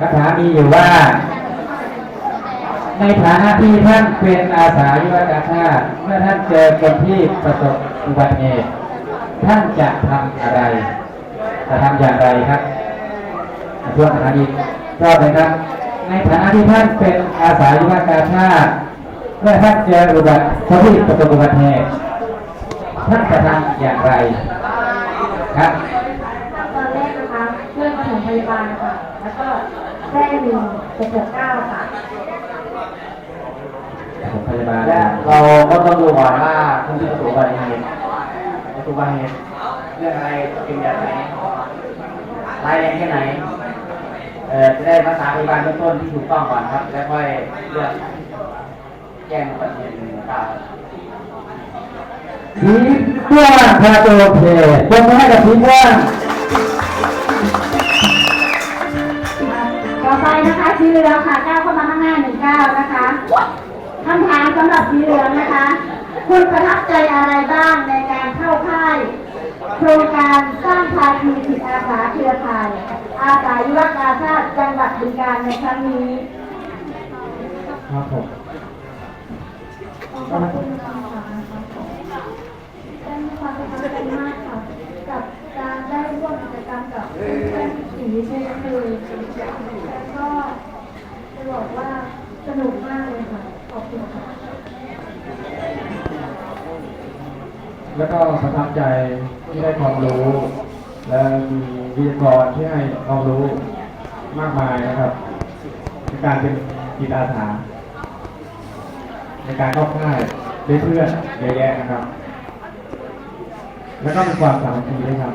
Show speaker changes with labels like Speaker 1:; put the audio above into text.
Speaker 1: คำถามมีอยู่ว่า ในฐานะที่ท่านเป็นอาสายุวกาชาติเมื่อท่านเจอคนที่ประสบอุบัติเหตุท่านจะทำอะไร จะทำอย่างไรครับทวนฐานีกรอบเลยครับ ในฐานะที่ท่านเป็นอาสายุวกาชาติเมื่อท่านเจออุบัติคนที่ประสบอุบัติเหตุท่านจะทำอย่างไรครับ
Speaker 2: ค่ะ แล้วก็แจ้งหนึ่งเจ็ดเจ็ดเก้าค่ะ
Speaker 1: ผมพยาบาล
Speaker 3: และเราก็ต้องดูก่อนว่าคนที่ประสบอุบัติเหตุประสบอุบัติเหตุเรื่องอะไรเป็นแบบไหนร้ายแรงแค่ไหนเอ่อจะได้รักษาพยาบาลเบื้องต้นที่ถูกต้องก่อนครับ แล้วค่อยเลือกแจ้งอุบัติเหตุหนึ่งเก้า
Speaker 1: สีม่วงพาโอเคยกมือให้กับสีม่วง
Speaker 2: ไปนะคะสีเหลืองค่ะก้าวเข้ามาข้างหน้าหนึ่งก้าวนะคะคำถามสำหรับสีเหลืองนะคะ คุณประทับใจอะไรบ้างในการเข้าค่ายโครงการสร้างภาคีจิตอาสาเครือข่าย อาสายุวกาชาติจังหวัดบึงกาฬในครั้งนี้
Speaker 1: ครับผม
Speaker 2: ขอบคุณคำถามนะคะได้มีความประทับใจมากค่ะ กับการได้ร่วมกิจกรรมกับ เพื่อนๆสีเช่นเคยแล้วก็จะบอกว่าสนุกมากเลยค่ะ ขอบคุณค่ะ
Speaker 4: แล้วก็ประทับใจที่ได้ความรู้ และมีวิทยากรที่ให้ความรู้มากมายนะครับในการเป็นจิตอาสาในการเข้าค่ายได้เพื่อนเยอะแยะนะครับ แล้วก็เป็นความสามัคคีด้วยครับ